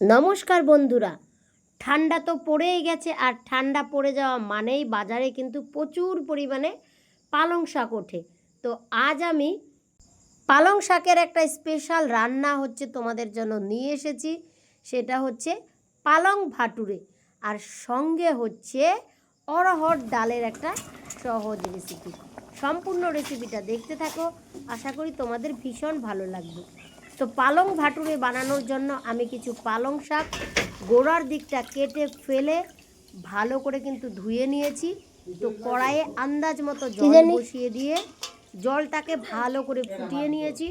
নমস্কার বন্ধুরা। ঠান্ডা তো পড়েই গেছে আর ঠান্ডা পড়ে যাওয়া মানেই বাজারে কিন্তু প্রচুর পরিমাণে পালং শাক ওঠে। তো আজ আমি পালং শাকের একটা স্পেশাল রান্না হচ্ছে তোমাদের জন্য নিয়ে এসেছি। সেটা হচ্ছে পালং ভাটুরে। আর সঙ্গে হচ্ছে অরহর ডালের একটা সহজ রেসিপি সম্পূর্ণ রেসিপিটা দেখতে থাকো। আশা করি তোমাদের ভীষণ ভালো লাগবে। তো পালং ভাটুরে বানানোর জন্য আমি কিছু পালং শাক গোড়ার দিকটা কেটে ফেলে ভালো করে কিন্তু ধুয়ে নিয়েছি। তো কড়াইয়ে আন্দাজ মতো জল বসিয়ে দিয়ে জলটাকে ভালো করে ফুটিয়ে নিয়েছি।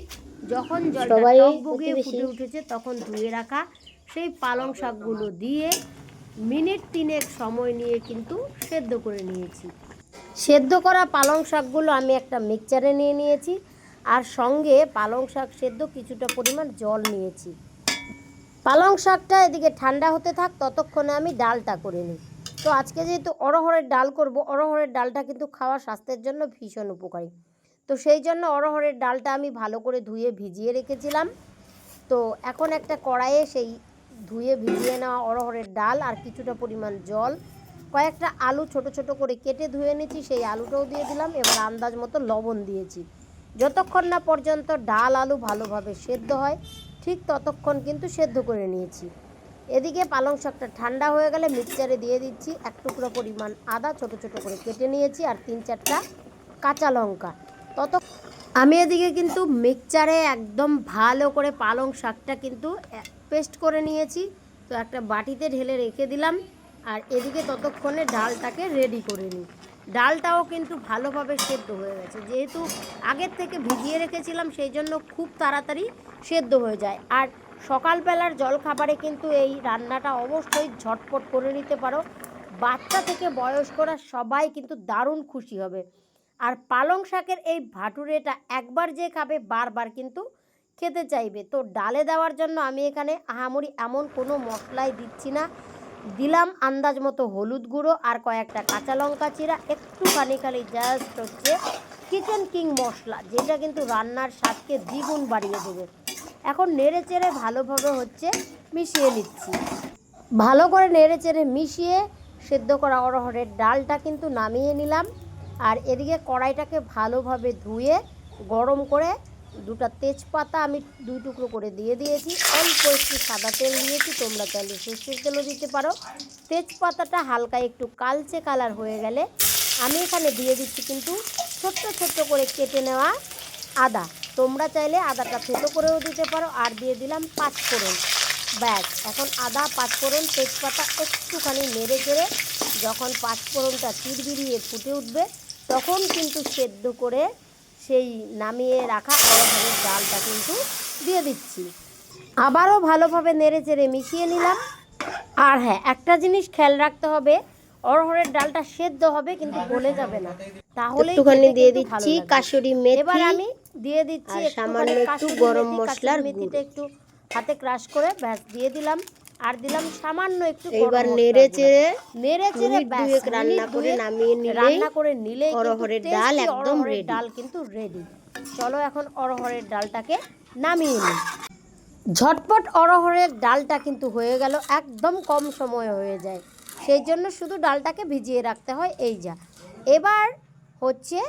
যখন জলটা টকবগিয়ে ফুটে উঠেছে তখন ধুয়ে রাখা সেই পালং শাকগুলো দিয়ে মিনিট তিনেক সময় নিয়ে কিন্তু সেদ্ধ করে নিয়েছি। সেদ্ধ করা পালং শাকগুলো আমি একটা মিক্সচারে নিয়ে নিয়েছি। আর সঙ্গে পালং শাক সেদ্ধ কিছুটা পরিমাণ জল নিয়েছি। পালং শাকটা এদিকে ঠান্ডা হতে থাক, ততক্ষণে আমি ডালটা করে নিই। তো আজকে যেহেতু অরহরের ডাল করব অরহরের ডালটা কিন্তু খাওয়া স্বাস্থ্যের জন্য ভীষণ উপকারী। তো সেই জন্য অরহরের ডালটা আমি ভালো করে ধুয়ে ভিজিয়ে রেখেছিলাম। তো এখন একটা কড়াইয়ে সেই ধুয়ে ভিজিয়ে নেওয়া অরহরের ডাল আর কিছুটা পরিমাণ জল, কয়েকটা আলু ছোট ছোট করে কেটে ধুয়ে নিয়েছি, সেই আলুটাও দিয়ে দিলাম, এবার আন্দাজ মতো লবণ দিয়েছি। যতক্ষণ না পর্যন্ত ডাল আলু ভালোভাবে সেদ্ধ হয়, ঠিক ততক্ষণ কিন্তু সেদ্ধ করে নিয়েছি। এদিকে পালং শাকটা ঠান্ডা হয়ে গেলে মিক্সচারে দিয়ে দিচ্ছি এক টুকরো পরিমাণ আদা, ছোট ছোট করে কেটে নিয়েছি আর তিন চারটা কাঁচা লঙ্কা। তত আমি এদিকে কিন্তু মিক্সচারে একদম ভালো করে পালং শাকটা কিন্তু পেস্ট করে নিয়েছি। তো একটা বাটিতে ঢেলে রেখে দিলাম আর এদিকে ততক্ষণে ডালটাকে রেডি করে নিই। ডালটাও কিন্তু ভালোভাবে সেদ্ধ হয়ে গেছে। যেহেতু আগের থেকে ভিজিয়ে রেখেছিলাম, সেই জন্য খুব তাড়াতাড়ি সেদ্ধ হয়ে যায়। আর সকালবেলার জলখাবারে কিন্তু এই রান্নাটা অবশ্যই ঝটপট করে নিতে পারো। বাচ্চা থেকে বয়স্করা সবাই কিন্তু দারুণ খুশি হবে। আর পালং শাকের এই ভাটুরেটা একবার যে খাবে, বারবার কিন্তু খেতে চাইবে। তো ডালে দেওয়ার জন্য আমি এখানে আহামরি এমন কোনো মশলাই দিচ্ছি না। দিলাম আন্দাজ মতো হলুদ গুঁড়ো আর কয়েকটা কাঁচা লঙ্কা চিরা, একটুখানি খালি জাস্ট হচ্ছে কিচেন কিং মশলা, যেটা কিন্তু রান্নার স্বাদকে দ্বিগুণ বাড়িয়ে দেবে। এখন নেড়ে চেড়ে ভালোভাবে হচ্ছে মিশিয়ে নিচ্ছি। ভালো করে নেড়ে চেড়ে মিশিয়ে সেদ্ধ করা অরহরের ডালটা কিন্তু নামিয়ে নিলাম। আর এদিকে কড়াইটাকে ভালোভাবে ধুয়ে গরম করে দুটো তেজপাতা আমি দুই টুকরো করে দিয়ে দিয়েছি। অল্প একটু সাদা তেল দিয়েছি, তোমরা চাইলে সর্ষের তেলও দিতে পারো। তেজপাতাটা হালকা একটু কালচে কালার হয়ে গেলে আমি এখানে দিয়ে দিচ্ছি কিন্তু ছোট্ট ছোট্ট করে কেটে নেওয়া আদা। তোমরা চাইলে আদাটা থেতো করেও দিতে পারো আর দিয়ে দিলাম পাঁচ ফোড়ন ব্যাস, এখন আদা, পাঁচফোড়ন, তেজপাতা একটুখানি নেড়ে চেড়ে যখন পাঁচফোড়নটা চিরবিরিয়ে ফুটে উঠবে, তখন কিন্তু সেদ্ধ করে সেই নামিয়ে রাখা অরহরের ডালটা কিন্তু দিয়ে দিচ্ছি। আবারও ভালোভাবে নেড়ে চেড়ে মিশিয়ে নিলাম। আর হ্যাঁ একটা জিনিস খেয়াল রাখতে হবে অরহরের ডালটা সেদ্ধ হবে কিন্তু গলে যাবে না। তাহলে একটুখানি দিয়ে দিচ্ছি কাসুরি মেথি এবার আমি দিয়ে দিচ্ছি সামান্য একটু গরম মশলার মেথিটা একটু হাতে ক্রাশ করে ব্যাস দিয়ে দিলাম। আর দিলাম সামান্য একটু এবার নেড়ে চেড়ে নেড়ে চেড়ে দুয়েক রান্না করে নামিয়ে নিলেই রান্না করে নিলে অরহরের ডাল একদম ready। ডাল কিন্তু রেডি চলো এখন অরহরের ডালটাকে নামিয়ে নিই। ঝটপট অরহরের ডালটা কিন্তু হয়ে গেল একদম কম সময়ে হয়ে যায়। সেই জন্য শুধু ডালটাকে ভিজিয়ে রাখতে হয় এই যা। এবার হচ্ছে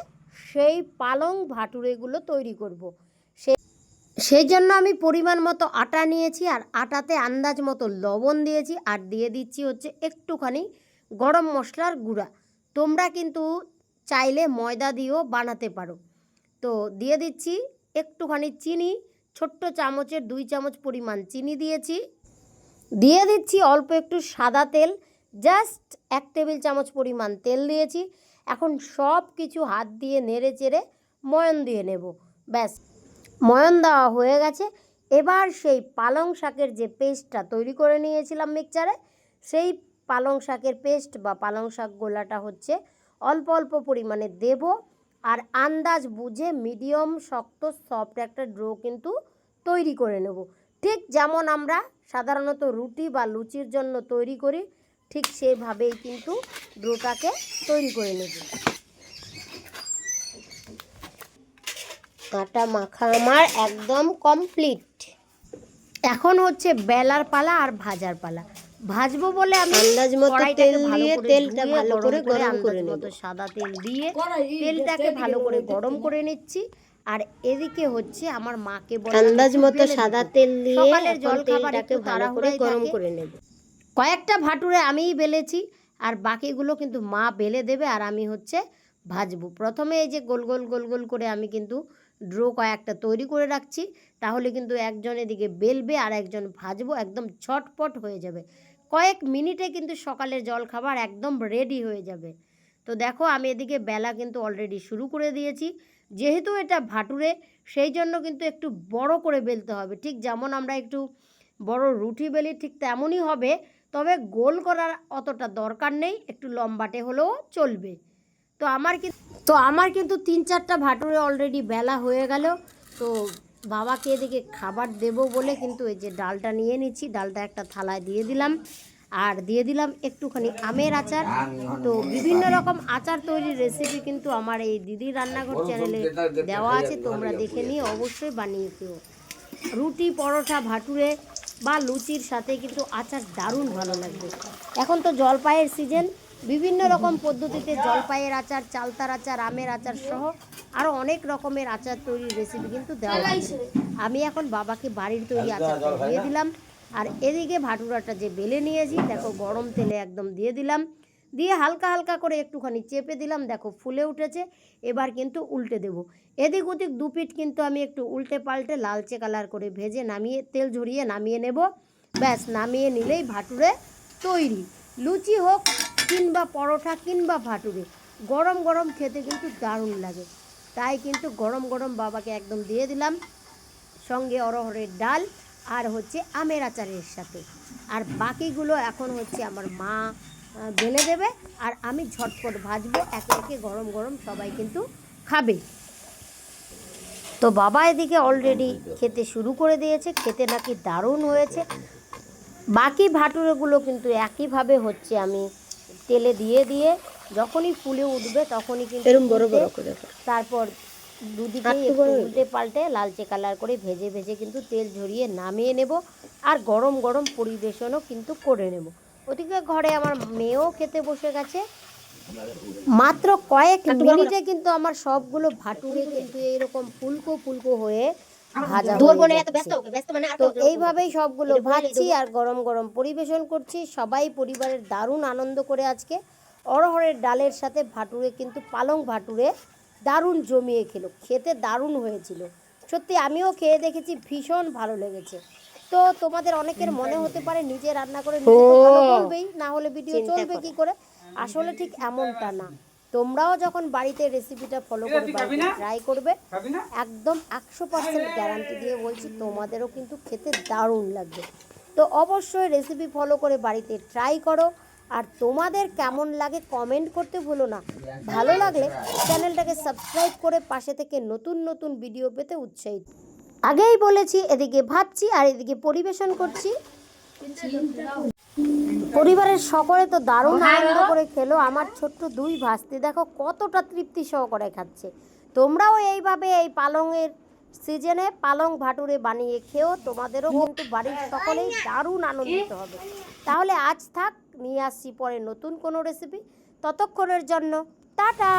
সেই পালং ভাটুরেগুলো তৈরি করব। সেই জন্য আমি পরিমাণ মতো আটা নিয়েছি আর আটাতে আন্দাজ মতো লবণ দিয়েছি আর দিয়ে দিচ্ছি হচ্ছে একটুখানি গরম মশলার গুঁড়া। তোমরা কিন্তু চাইলে ময়দা দিয়েও বানাতে পারো। তো দিয়ে দিচ্ছি একটুখানি চিনি, ছোট্ট চামচের দুই চামচ পরিমাণ চিনি দিয়েছি। দিয়ে দিচ্ছি অল্প একটু সাদা তেল, জাস্ট এক টেবিল চামচ পরিমাণ তেল দিয়েছি। এখন সব কিছু হাত দিয়ে নেড়ে চেড়ে ময়ন দিয়ে নেব, ব্যাস। ময়ন দেওয়া হয়ে গেছে। এবার সেই পালং শাকের যে পেস্টটা তৈরি করে নিয়েছিলাম মিক্সচারে সেই পালং শাকের পেস্ট বা পালং শাক গোলাটা হচ্ছে অল্প অল্প পরিমাণে দেব আর আন্দাজ বুঝে মিডিয়াম শক্ত সফট একটা ড্রো কিন্তু তৈরি করে নেব। ঠিক যেমন আমরা সাধারণত রুটি বা লুচির জন্য তৈরি করি, ঠিক সেভাবেই কিন্তু ড্রোটাকে তৈরি করে নেব। আটা মাখা আমার একদম কমপ্লিট এখন হচ্ছে বেলার পালা আর ভাজার পালা। ভাজবো বলে আমি আন্দাজ মতো তেল ভালো দিয়ে করে তেলটা ভালো করে গরম করে নেব। সাদা তেল দিয়ে তেলটাকে ভালো করে গরম করে নিচ্ছি। আর এদিকে হচ্ছে আমার মাকে বললাম আন্দাজ মতো সাদা। তেল দিয়ে সকালের এখন জল খাবার ভালো করে গরম করে নেব। কয়েকটা ভাটুরে আমিই বেলেছি আর বাকিগুলো কিন্তু মা বেলে দেবে আর আমি হচ্ছে ভাজবো। প্রথমে এই যে গোল গোল গোল গোল করে আমি কিন্তু ড্রো কয়েকটা তৈরি করে রাখছি, তাহলে কিন্তু একজন এদিকে বেলবে আর একজন ভাজবো, একদম ছটপট হয়ে যাবে। কয়েক মিনিটে কিন্তু সকালের জল খাবার একদম রেডি হয়ে যাবে। তো দেখো, আমি এদিকে বেলা কিন্তু অলরেডি শুরু করে দিয়েছি। যেহেতু এটা ভাটুরে, সেই জন্য কিন্তু একটু বড় করে বেলতে হবে। ঠিক যেমন আমরা একটু বড় রুটি বেলি ঠিক তেমনই হবে, তবে গোল করার অতটা দরকার নেই, একটু লম্বাটে হলেও চলবে। তো আমার কিন্তু তো আমার কিন্তু তিন চারটা ভাটুরে অলরেডি বেলা হয়ে গেল। তো বাবাকে এদিকে খাবার দেব বলে কিন্তু এই যে ডালটা নিয়ে নিচ্ছি ডালটা একটা থালায় দিয়ে দিলাম। আর দিয়ে দিলাম একটুখানি আমের আচার। তো বিভিন্ন রকম আচার তৈরির রেসিপি কিন্তু আমার এই দিদির রান্নাঘর চ্যানেলে দেওয়া আছে তোমরা দেখে নিয়ে অবশ্যই বানিয়ে খেও। রুটি পরোটা ভাটুরে বা লুচির সাথে কিন্তু আচার দারুণ ভালো লাগবে। এখন তো জলপাইয়ের সিজন বিভিন্ন রকম পদ্ধতিতে জলপাইয়ের আচার চালতার আচার আমের আচার সহ আরও অনেক রকমের আচার তৈরির রেসিপি কিন্তু দেওয়া আছে আমি এখন বাবাকে বাড়ির তৈরি আচারটা দিয়ে দিলাম। আর এদিকে ভাটুরাটা যে বেলে নিয়েছি দেখো গরম তেলে একদম দিয়ে দিলাম। দিয়ে হালকা হালকা করে একটুখানি চেপে দিলাম দেখো ফুলে উঠেছে। এবার কিন্তু উল্টে দেব। এদিক ওদিক দু পিঠ কিন্তু আমি একটু উল্টে পাল্টে লালচে কালার করে ভেজে নামিয়ে তেল ঝরিয়ে নামিয়ে নেব। ব্যাস নামিয়ে নিলেই ভাটুরে তৈরি। লুচি হোক কিংবা পরোটা কিংবা ভাটুরে। গরম গরম খেতে কিন্তু দারুণ লাগে। তাই কিন্তু গরম গরম বাবাকে একদম দিয়ে দিলাম। সঙ্গে অরহরের ডাল আর হচ্ছে আমের আচারের সাথে। আর বাকিগুলো এখন হচ্ছে আমার মা বেলে দেবে। আর আমি ঝটপট ভাজবো। একে একে গরম গরম সবাই কিন্তু খাবে। তো বাবা এদিকে অলরেডি খেতে শুরু করে দিয়েছে। খেতে নাকি দারুণ হয়েছে। বাকি ভাটুরেগুলো কিন্তু একইভাবে হচ্ছে আমি তেলে দিয়ে দিয়ে যখনই ফুলে উঠবে তখনই কিন্তু এরকম বড় বড় করে তারপর দুদিকে একটু উল্টে পাল্টে লালচে কালার করে ভেজে ভেজে কিন্তু তেল ঝরিয়ে নামিয়ে নেব আর গরম গরম পরিবেশনও কিন্তু করে নেব। ওদিকে ঘরে আমার মেয়েও খেতে বসে গেছে। মাত্র কয়েক মিনিটে কিন্তু আমার সবগুলো ভাটুরে কিন্তু এইরকম ফুলকো ফুলকো হয়ে ভাজা। মানে তো এইভাবেই সবগুলো ভাজছি আর গরম গরম পরিবেশন করছি। সবাই পরিবারের দারুণ আনন্দ করে আজকে। অরহরের ডালের সাথে ভাটুরে কিন্তু পালং ভাটুরে দারুণ জমিয়ে খেলো। খেতে দারুণ হয়েছিল। সত্যি আমিও খেয়ে দেখেছি ভীষণ ভালো লেগেছে। তো তোমাদের অনেকের মনে হতে পারে নিজে রান্না করে নিজে তো ভালো বলবেই না হলে ভিডিও চলবে কি করে? আসলে ঠিক এমনটা না। তোমরাও যখন বাড়িতে রেসিপিটা ফলো করে বাড়িতে ট্রাই করবে একদম একশো পার্সেন্ট গ্যারান্টি দিয়ে বলছি তোমাদেরও কিন্তু খেতে দারুণ লাগবে। তো অবশ্যই রেসিপি ফলো করে বাড়িতে ট্রাই করো আর তোমাদের কেমন লাগে কমেন্ট করতে ভুলো না। ভালো লাগলে চ্যানেলটাকে সাবস্ক্রাইব করে পাশে থেকে নতুন নতুন ভিডিও পেতে উৎসাহিত। আগেই বলেছি এদিকে ভাবছি আর এদিকে পরিবেশন করছি। পরিবারের সকলে তো দারুণ আনন্দ করে খেলো আমার ছোট্ট দুই ভাস্তি। দেখো কতটা তৃপ্তি সহকারে খাচ্ছে। তোমরাও এইভাবে এই পালংয়ের সিজনে পালং ভাটুরে বানিয়ে খেও তোমাদেরও কিন্তু বাড়ির সকলেই দারুণ আনন্দিত হবে। তাহলে আজ থাক নিয়ে আসছি পরে নতুন কোনো রেসিপি ততক্ষণের জন্য টাটা!